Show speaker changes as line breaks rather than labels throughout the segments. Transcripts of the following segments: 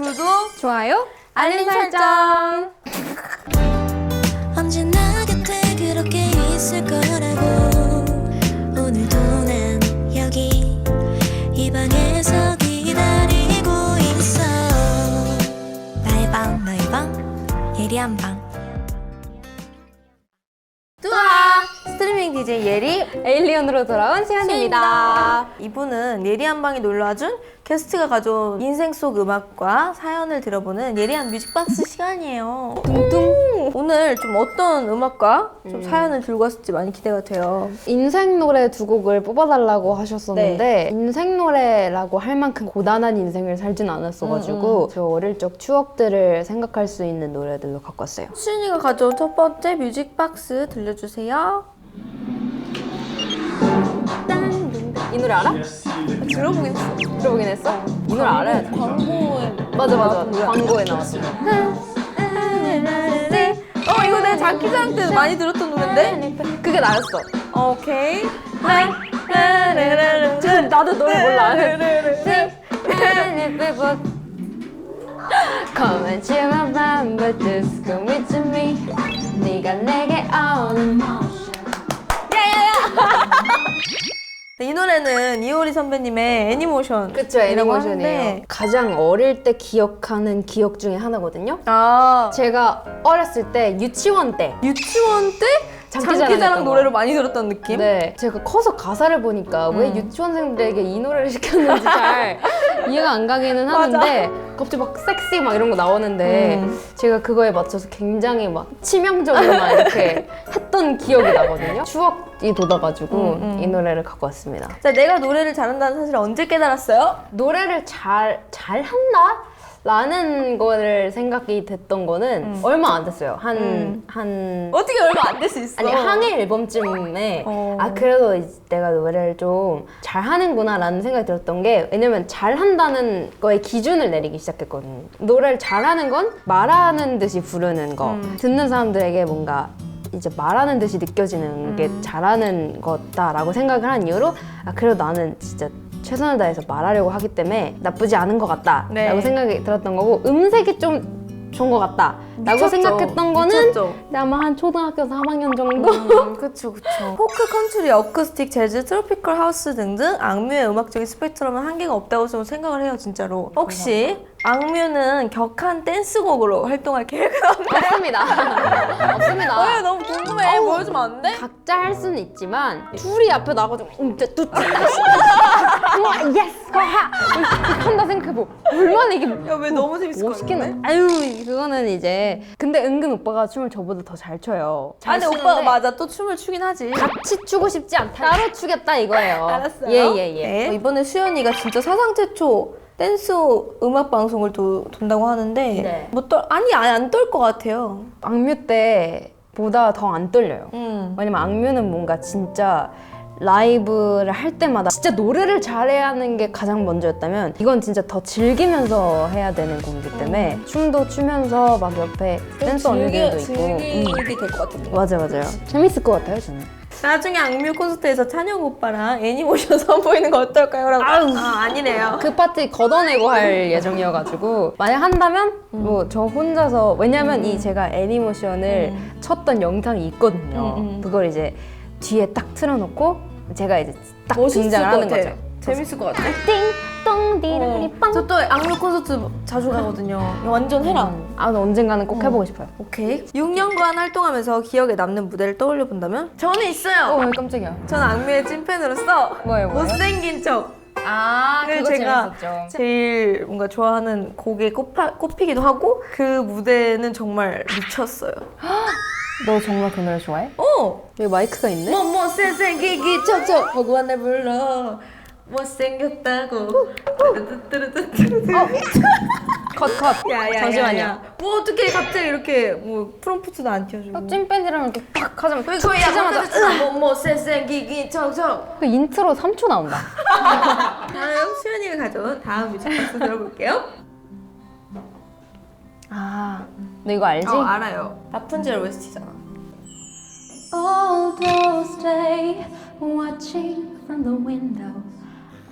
구독,
좋아요,
알림 설정.
언제나 곁에 그렇게 있을 거라고. 오늘도 난 여기 이 방에서 기다리고 있어. 나의 방 너의 방 예리한 방
뚜아! 스트리밍 DJ 예리
에일리언으로 돌아온 시간입니다.
이분은 예리 한 방에 놀러와준 게스트가 가져온 인생 속 음악과 사연을 들어보는 예리한 뮤직박스 시간이에요. 뚱뚱. 오늘 좀 어떤 음악과 좀 사연을 들고 왔을지 많이 기대가 돼요.
인생 노래 두 곡을 뽑아달라고 하셨었는데
네.
인생 노래라고 할 만큼 고단한 인생을 살진 않았어가지고 저 어릴 적 추억들을 생각할 수 있는 노래들로 갖고 왔어요.
수진이가 가져온 첫 번째 뮤직박스 들려주세요.
이 노래 알아?
들어보긴 했어.
들어보긴 했어? 이 노래 알아야 돼.
광고에.
맞아 맞아 광고에 나왔어.
어 이거 내가 장기자랑 때 많이 들었던 노래인데?
그게 나였어.
오케이.
지금 나도 노래 몰라. Come and chill vibe, but just come with me. 네가 내게 오는
이 노래는 이효리 선배님의 애니모션.
그쵸 애니모션이에요. 가장 어릴 때 기억하는 기억 중에 하나거든요.
아
제가 어렸을 때 유치원 때
유치원 때
장기자랑
노래를 많이 들었던 느낌?
네, 제가 커서 가사를 보니까 왜
음.
유치원생들에게 이 노래를 시켰는지 잘 이해가 안 가기는 하는데 갑자기 막 섹시 막 이런 거 나오는데
음.
제가 그거에 맞춰서 굉장히 막 치명적으로 막 이렇게 했던 기억이 나거든요. 추억이 돋아가지고
음, 음.
이 노래를 갖고 왔습니다.
자, 내가 노래를 잘한다는 사실을 언제 깨달았어요?
노래를 잘, 잘 한다? 라는 거를 생각이 됐던 거는 얼마 안 됐어요. 한,
음.
한,
어떻게 얼마 안 될 수 있어?
아니 한해 앨범쯤에
어.
아 그래도 이제 내가 노래를 좀 잘하는구나 라는 생각이 들었던 게 왜냐면 잘한다는 거에 기준을 내리기 시작했거든요 노래를 잘하는 건 말하는 듯이 부르는 거
음.
듣는 사람들에게 뭔가 이제 말하는 듯이 느껴지는 게
음.
잘하는 거다라고 생각을 한 이유로 아 그래도 나는 진짜 최선을 다해서 말하려고 하기 때문에 나쁘지 않은 것 같다라고
네.
생각이 들었던 거고 음색이 좀 좋은 것 같다 라고
미쳤죠.
생각했던 거는
미쳤죠.
아마 한 초등학교 3학년 정도
음, 그쵸 그쵸 포크, 컨트리, 어쿠스틱, 재즈, 트로피컬 하우스 등등 악뮤의 음악적인 스펙트럼은 한계가 없다고 저는 생각을 해요 진짜로 혹시 악뮤는 격한 댄스곡으로 활동할 계획은 없나요?
없습니다. 없습니다.
왜 너무 궁금해
어우.
보여주면 안 돼?
각자 할 수는 있지만 둘이 앞에 나가지고 음짜 뚜뚜 우와 예스 하하 한다 생각해보 얼마나 이게
야 왜 너무 재밌을 것 같은데?
아유 그거는 이제 근데 은근 오빠가 춤을 저보다 더 잘 춰요
아 근데
잘
오빠가
추는데
맞아 또 춤을 추긴 하지
같이 추고 싶지 않다 따로 추겠다 이거예요
알았어요.
예예예
네. 어, 이번에 수연이가 진짜 사상 최초 댄스 음악 방송을 도, 돈다고 하는데
네.
뭐 떨, 아니 안 떨 것 같아요.
악뮤 때보다 더 안 떨려요
음.
왜냐면 악뮤는 뭔가 진짜 라이브를 할 때마다 진짜 노래를 잘해야 하는 게 가장 먼저였다면 이건 진짜 더 즐기면서 해야 되는 곡이기 때문에 춤도 추면서 막 옆에 댄스 언니들도 있고 음.
즐기게 될 것 같은데.
맞아 맞아요 재밌을 것 같아요 저는
나중에 악뮤 콘서트에서 찬혁 오빠랑 애니모션 선보이는 거 어떨까요? 라고.
아우.
아 아니네요.
그 파트 걷어내고 할 예정이어가지고 만약 한다면 뭐 저 혼자서 왜냐면 이 제가 애니모션을 쳤던 영상이 있거든요
음, 음.
그걸 이제 뒤에 딱 틀어놓고 제가 이제 딱
멋있을
등장을
것
하는
같아.
거죠
재밌을 것 같아.
띵동 디리빵. 어.
저또 악뮤 콘서트 자주 가거든요. 완전 해라. 음.
아, 나 언젠가는 꼭 어. 해보고 싶어요.
오케이. 6년간 활동하면서 기억에 남는 무대를 떠올려 본다면? 저는 있어요.
어, 왜 깜짝이야.
저는 악뮤의 찐팬으로서
뭐예요,
못생긴 척
아, 네,
그거 제가- 재밌었죠. 제일 뭔가 좋아하는 곡에 꼽하, 꼽히기도 하고 그 무대는 정말 미쳤어요.
너 정말 그 노래 좋아해?
어,
여기 마이크가 있네?
뭐뭐 쌩쌩기기 척척 뭐 보고 왔네 불러 못생겼다고 뚜루뚜루뚜루뚜루.
컷, 컷.
야, 야, 야,
잠시만요.
야. 뭐 어떻게 갑자기 이렇게 뭐 프롬프트도 안 띄워주고
찐팬이라면 이렇게 팍 하자면 탁
그거야
치자마자
뭐 못생기기 척척
그 인트로 3초 나온다.
다음 수연이가 가져온 다음 뮤직박스 들어볼게요
아, 너 이거 알지?
어 알아요 라푼젤 OST잖아
All those days watching from the window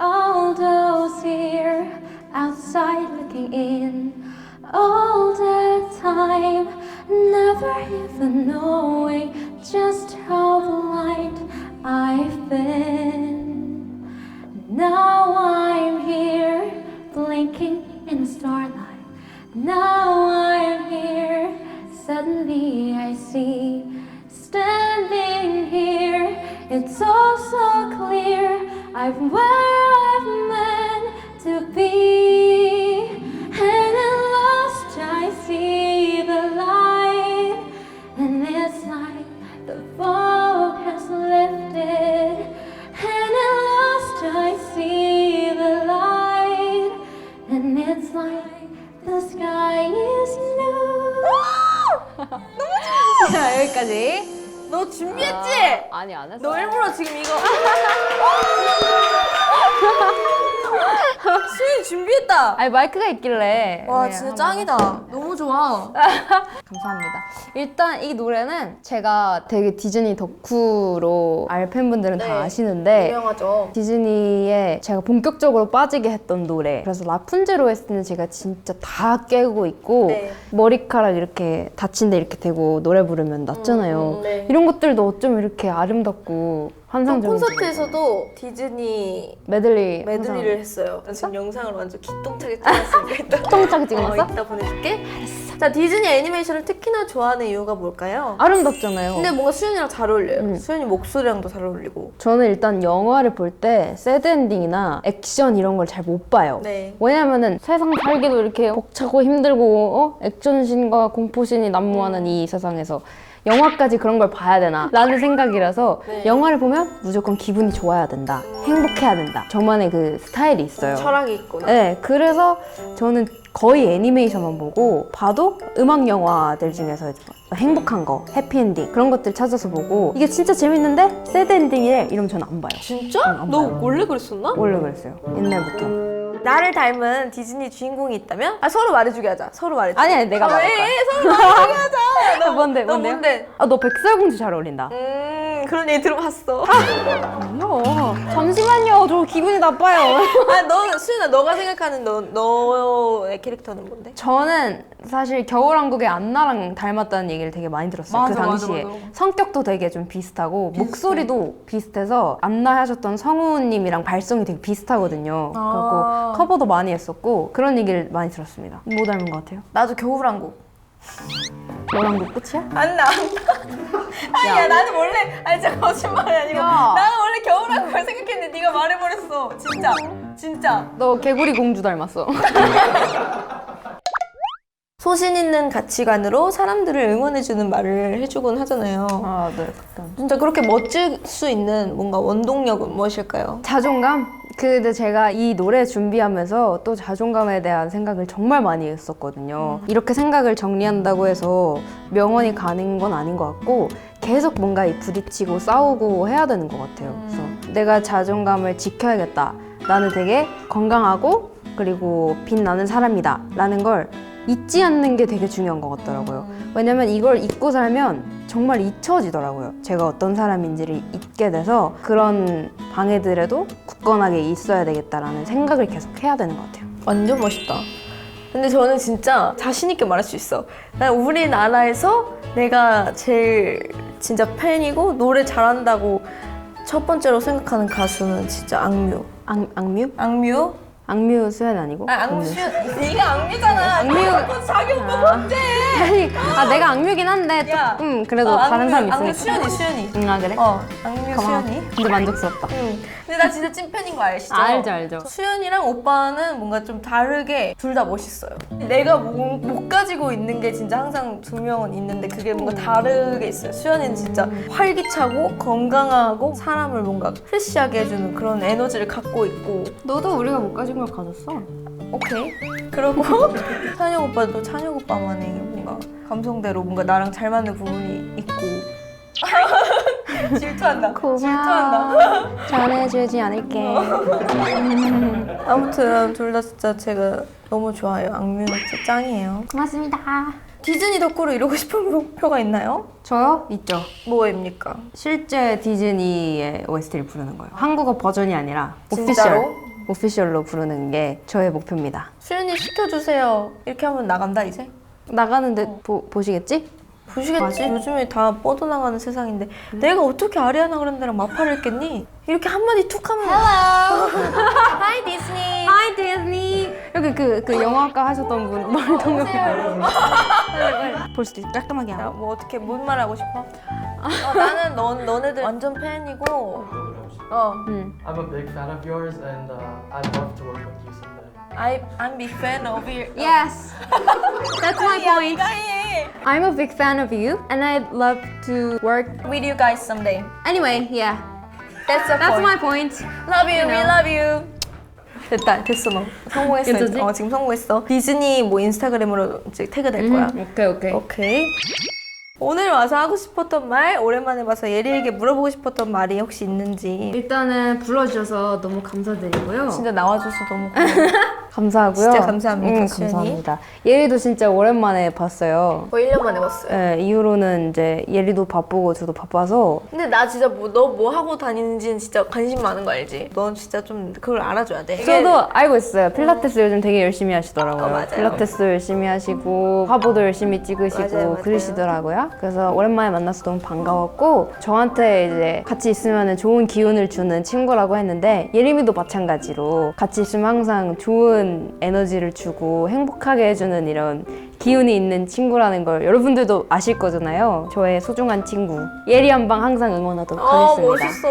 All those here outside looking in all the time, never even knowing just how blind I've been. Now I'm here, blinking in the starlight. Now I'm here, suddenly I see. Standing here, it's all so clear. I've meant to be. And at last I see the light. And it's like the fog has lifted. And at last I see the light. And it's like the sky is blue.
자, 여기까지.
너 준비했지?
아니, 안 했어.
너 일부러 지금 이거 준비했다.
아니, 마이크가 있길래.
와
그냥
진짜 짱이다. 너무 좋아.
감사합니다. 일단 이 노래는 제가 되게 디즈니 덕후로 알 팬분들은
네.
다 아시는데
유명하죠.
디즈니에 제가 본격적으로 빠지게 했던 노래. 그래서 라푼젤 OST는 제가 진짜 다 깨고 있고
네.
머리카락 이렇게 다친 데 이렇게 대고 노래 부르면 낫잖아요.
음, 네.
이런 것들도 어쩜 이렇게 아름답고
또
환상적인
콘서트에서도 디즈니
메들리
메들리를 했어요. 나 지금 영상을 완전 기똥차게 찍었으니까 이따
통짜게
어,
찍어놨어?
이따 보내줄게. 자 디즈니 애니메이션을 특히나 좋아하는 이유가 뭘까요?
아름답잖아요.
근데 뭔가 수윤이랑 잘 어울려요.
음.
수윤이 목소리랑도 잘 어울리고.
저는 일단 영화를 볼 때 새드 엔딩이나 액션 이런 걸 잘 못 봐요.
네.
왜냐면은 세상 살기도 이렇게 벅차고 힘들고 어? 액션신과 공포신이 난무하는 이 세상에서 영화까지 그런 걸 봐야 되나 라는 생각이라서
네.
영화를 보면 무조건 기분이 좋아야 된다 행복해야 된다 저만의 그 스타일이 있어요
철학이 있구나.
네 그래서 저는 거의 애니메이션만 보고 봐도 음악 영화들 중에서 행복한 거 해피엔딩 그런 것들 찾아서 보고 이게 진짜 재밌는데 새드 엔딩이래 이러면 저는 안 봐요
진짜?
응, 안
너
봐요.
원래 그랬었나?
원래 그랬어요 옛날부터
나를 닮은 디즈니 주인공이 있다면? 아 서로 말해주게 하자. 서로 말해주게.
아니, 아니, 내가
아,
말할
왜?
거야.
서로 말해주게 하자. 너
뭔데,
너
뭔데요?
뭔데?
아 너 백설공주 잘 어울린다
음 그런 얘기 들어봤어.
뭐야? 잠시만요. 저 기분이 나빠요.
아너 수윤아 너가 생각하는 너 너의 캐릭터는 뭔데?
저는 사실 겨울왕국의 안나랑 닮았다는 얘기를 되게 많이 들었어요. 그
맞아, 맞아,
당시에
맞아.
성격도 되게 좀 비슷하고 목소리도 비슷해서 안나 하셨던 성우님이랑 발성이 되게 비슷하거든요.
아.
그리고 커버도 많이 했었고 그런 얘기를 많이 들었습니다. 뭐 닮은 것 같아요?
나도 겨울왕국.
겨울왕국 끝이야?
안나 안나. 아니야 나는 원래 아니 진짜 거짓말이 아니고
야.
나는 원래 겨울왕국을 생각했는데 네가 말해버렸어. 진짜 진짜.
너 개구리 공주 닮았어.
소신 있는 가치관으로 사람들을 응원해주는 말을 해주곤 하잖아요.
아, 네, 가끔.
진짜 그렇게 멋질 수 있는 뭔가 원동력은 무엇일까요?
자존감? 근데 제가 이 노래 준비하면서 또 자존감에 대한 생각을 정말 많이 했었거든요. 이렇게 생각을 정리한다고 해서 명언이 가는 건 아닌 것 같고 계속 뭔가 이 부딪히고 싸우고 해야 되는 것 같아요. 그래서 내가 자존감을 지켜야겠다. 나는 되게 건강하고 그리고 빛나는 사람이다. 라는 걸 잊지 않는 게 되게 중요한 것 같더라고요. 왜냐면 이걸 잊고 살면 정말 잊혀지더라고요. 제가 어떤 사람인지를 잊게 돼서 그런 방해들에도 굳건하게 있어야 되겠다라는 생각을 계속 해야 되는 것 같아요.
완전 멋있다. 근데 저는 진짜 자신 있게 말할 수 있어. 난 우리나라에서 내가 제일 진짜 팬이고 노래 잘한다고 첫 번째로 생각하는 가수는 진짜 악뮤.
악, 악뮤?
악뮤?
악뮤 수현 아니고?
아 악뮤. 네가 악뮤잖아.
악뮤.
자기 오빠 못해.
아니, 아 내가 악뮤긴 한데
야.
음 그래도
어,
다른
악뮤,
사람
악뮤
있으니까.
수연이 수연이.
응, 아 그래?
어 악뮤
고마워.
수연이.
근데 만족스럽다.
응. 근데 나 진짜 찐팬인 거 아시죠?
알죠, 알죠.
수연이랑 오빠는 뭔가 좀 다르게 둘 다 멋있어요. 내가 못, 못 가지고 있는 게 진짜 항상 두 명은 있는데 그게 뭔가 다르게 있어요. 수연이는 진짜 활기차고 건강하고 사람을 뭔가 프레시하게 해주는 그런 에너지를 갖고 있고
너도 우리가 못 가진 걸 가졌어.
오케이. 그리고 찬혁 오빠도 찬혁 오빠만의 뭔가 감성대로 뭔가 나랑 잘 맞는 부분이 있고 질투한다. 질투한다.
전해주지 않을게.
아무튼 둘 다 진짜 제가 너무 좋아요. 악뮤는 진짜 짱이에요.
고맙습니다.
디즈니 덕후로 이루고 싶은 목표가 있나요?
저요? 있죠.
뭐입니까?
실제 디즈니의 OST를 부르는 거예요. 한국어 버전이 아니라
진짜로?
오피셜 오피셜로 부르는 게 저의 목표입니다.
수연이 시켜주세요. 이렇게 하면 나간다 이제.
나가는데 보, 보시겠지?
보시겠지? 요즘에 다 뻗어나가는 세상인데 내가 어떻게 아리아나 그란데랑 마파를 했겠니? 이렇게 한마디 툭 하면 Hi Disney
Hi Disney. 여기 그, 그 영화과 하셨던 분 머리 동그랗게 볼 수도 있어. 깔끔하게
야,
하고.
뭐 어떻게 뭔 말 하고 싶어? 어, 나는 넌, 너네들 완전 팬이고 어
음.
I'm a big fan of yours, and uh, I'd love to work with you someday.
I, I'm big fan of you
Yes. That's my point.
해
I'm a big fan of you and I'd love to work
With you guys someday
anyway. Yeah.
That's the
That's
point
my point.
Love you,
You
we love you. 됐다, 됐어 너. 성공했어.
괜찮지?
어, 지금 성공했어. 디즈니 뭐 인스타그램으로 이제 태그 될 거야.
오케이 오케이.
오케이. 오늘 와서 하고 싶었던 말, 오랜만에 봐서 예리에게 물어보고 싶었던 말이 혹시 있는지.
일단은 불러주셔서 너무 감사드리고요.
진짜 나와줘서 너무 고마워.
감사하고요.
진짜 감사합니다,
음,
수연이.
감사합니다. 예리도 진짜 오랜만에 봤어요.
뭐 1년 만에 봤어요.
네, 이후로는 이제 예리도 바쁘고 저도 바빠서
근데 나 진짜 뭐 너 뭐 하고 다니는지는 진짜 관심 많은 거 알지? 넌 진짜 좀 그걸 알아줘야 돼.
저도 알고 있어요. 필라테스 요즘 되게 열심히 하시더라고요.
어, 맞아요.
필라테스 열심히 하시고 화보도 열심히 찍으시고
맞아요, 맞아요.
그러시더라고요. 그래서 오랜만에 만나서 너무 반가웠고 저한테 이제 같이 있으면 좋은 기운을 주는 친구라고 했는데 예림이도 마찬가지로 같이 있으면 항상 좋은 에너지를 주고 행복하게 해주는 이런 기운이 있는 친구라는 걸 여러분들도 아실 거잖아요. 저의 소중한 친구 예리 한방 항상 응원하도록
어
하겠습니다.
멋있어.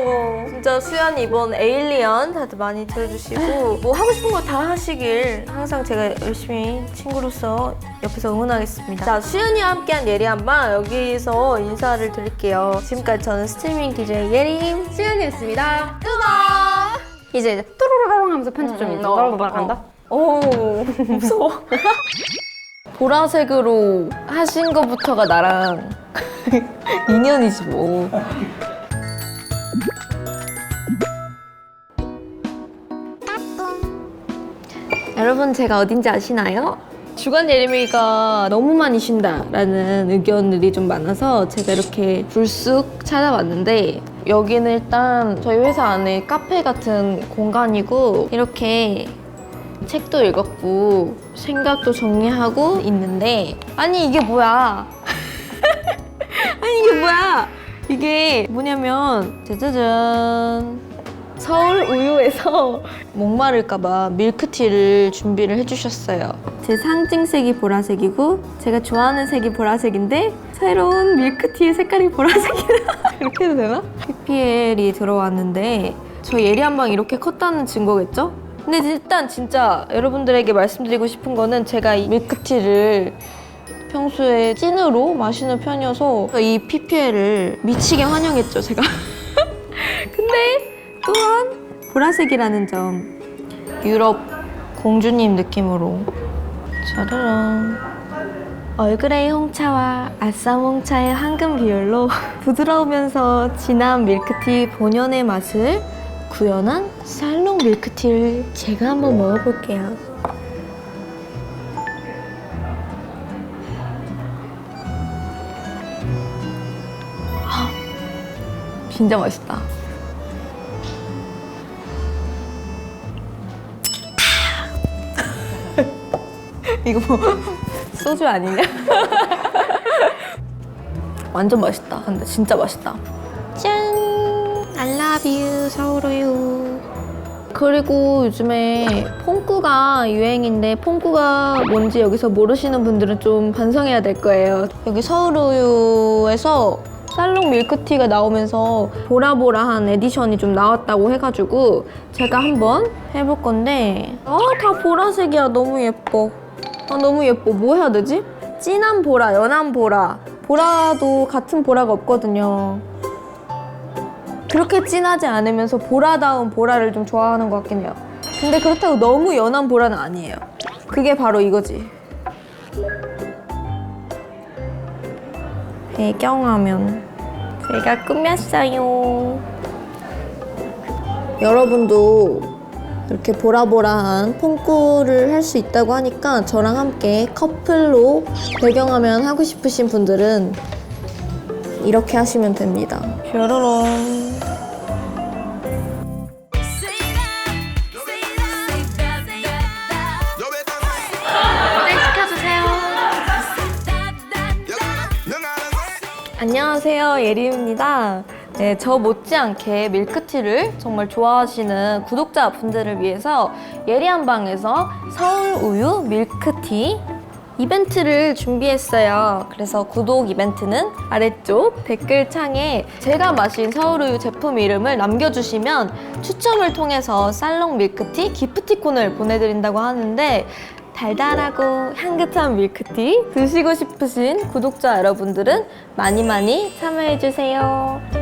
진짜 수연 이번 에일리언 다들 많이 들어주시고 뭐 하고 싶은 거 다 하시길 항상 제가 열심히 친구로서 옆에서 응원하겠습니다. 자 수연이와 함께한 예리 한방 여기서 인사를 드릴게요. 지금까지 저는 스트리밍 DJ 예림.
수연이었습니다. 이제 이제 뚜루루루 하면서 편집 좀
음,
이제
어,
바라바라 간다.
오 무서워. 보라색으로 하신 거부터가 나랑 인연이지 뭐. 여러분 제가 어딘지 아시나요? 주간 예림이가 너무 많이 쉰다라는 의견들이 좀 많아서 제가 이렇게 불쑥 찾아봤는데 여기는 일단 저희 회사 안에 카페 같은 공간이고 이렇게 책도 읽었고 생각도 정리하고 있는데 아니 이게 뭐야 아니 이게 뭐야 이게 뭐냐면 짜자잔 서울 우유에서 목마를까봐 밀크티를 준비를 해주셨어요. 제 상징색이 보라색이고 제가 좋아하는 색이 보라색인데 새로운 밀크티의 색깔이 보라색이다. 이렇게 해도 되나? PPL이 들어왔는데 저 예리 한 방 이렇게 컸다는 증거겠죠? 근데 일단 진짜 여러분들에게 말씀드리고 싶은 거는 제가 이 밀크티를 평소에 찐으로 마시는 편이어서 이 PPL을 미치게 환영했죠, 제가. 근데 또한 보라색이라는 점 유럽 공주님 느낌으로 짜라란 얼그레이 홍차와 아싸 홍차의 황금 비율로 부드러우면서 진한 밀크티 본연의 맛을 구현한 살롱 밀크티를 제가 한번 먹어볼게요 아, 진짜 맛있다 이거 뭐 소주 아니냐? 완전 맛있다. 근데 진짜 맛있다. You, 서울우유. 그리고 요즘에 퐁꾸가 유행인데 퐁꾸가 뭔지 여기서 모르시는 분들은 좀 반성해야 될 거예요. 여기 서울우유에서 살롱 밀크티가 나오면서 보라보라한 에디션이 좀 나왔다고 해가지고 제가 한번 해볼 건데 아 다 보라색이야 너무 예뻐 아 너무 예뻐 뭐 해야 되지? 진한 보라, 연한 보라 보라도 같은 보라가 없거든요 그렇게 진하지 않으면서 보라다운 보라를 좀 좋아하는 것 같긴 해요. 근데 그렇다고 너무 연한 보라는 아니에요. 그게 바로 이거지. 배경화면. 제가 꾸몄어요. 여러분도 이렇게 보라보라한 폰꾸를 할 수 있다고 하니까 저랑 함께 커플로 배경화면 하고 싶으신 분들은 이렇게 하시면 됩니다. 뾰로롱. 안녕하세요 예림입니다. 네, 저 못지않게 밀크티를 정말 좋아하시는 구독자분들을 위해서 예리한방에서 서울 우유 밀크티 이벤트를 준비했어요. 그래서 구독 이벤트는 아래쪽 댓글창에 제가 마신 서울우유 제품 이름을 남겨주시면 추첨을 통해서 쌀롱 밀크티 기프티콘을 보내드린다고 하는데 달달하고 향긋한 밀크티 드시고 싶으신 구독자 여러분들은 많이 많이 참여해주세요.